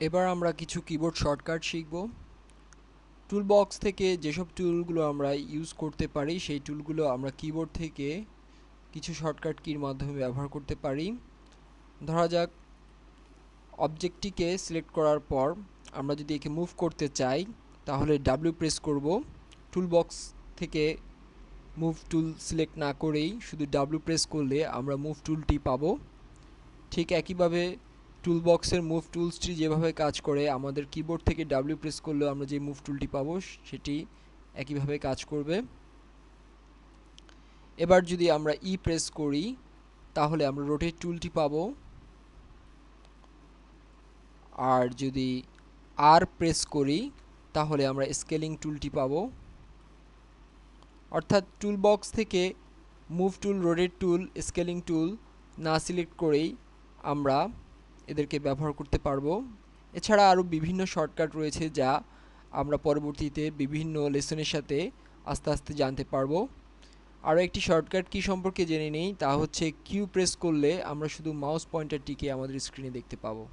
এবার আমরা কিছু কিবোর্ড শর্টকাট শিখব। টুলবক্স থেকে যেসব টুলগুলো আমরা ইউজ করতে পারি, সেই টুলগুলো আমরা কিবোর্ড থেকে কিছু শর্টকাট কির মাধ্যমে ব্যবহার করতে পারি। ধরা যাক অবজেক্টটিকে সিলেক্ট করার পর আমরা যদি একে মুভ করতে চাই, তাহলে ডাব্লিউ প্রেস করব। টুলবক্স থেকে মুভ টুল সিলেক্ট না করেই শুধু ডাব্লিউ প্রেস করলে আমরা মুভ টুলটি পাবো। ঠিক একইভাবে টুলবক্সের মুভ টুলসটি যেভাবে কাজ করে, আমাদের কিবোর্ড থেকে ডাব্লিউ প্রেস করলেও আমরা যে মুভ টুলটি পাবো, সেটি একইভাবে কাজ করবে। এবার যদি আমরা ই e প্রেস করি, তাহলে আমরা রোটেট টুলটি পাবো। আর যদি আর প্রেস করি, তাহলে আমরা স্কেলিং টুলটি পাবো। অর্থাৎ টুলবক্স থেকে move tool rotate tool scaling tool না সিলেক্ট করেই আমরা এদেরকে ব্যবহার করতে পারব। এছাড়া আরও বিভিন্ন শর্টকাট রয়েছে যা আমরা পরবর্তীতে বিভিন্ন লেসনের সাথে আস্তে আস্তে জানতে পারব। আরও একটি শর্টকাট কি সম্পর্কে জেনে নেই তা হচ্ছে কিউ প্রেস করলে আমরা শুধু মাউস পয়েন্টারটিকে আমাদের স্ক্রিনে দেখতে পাবো।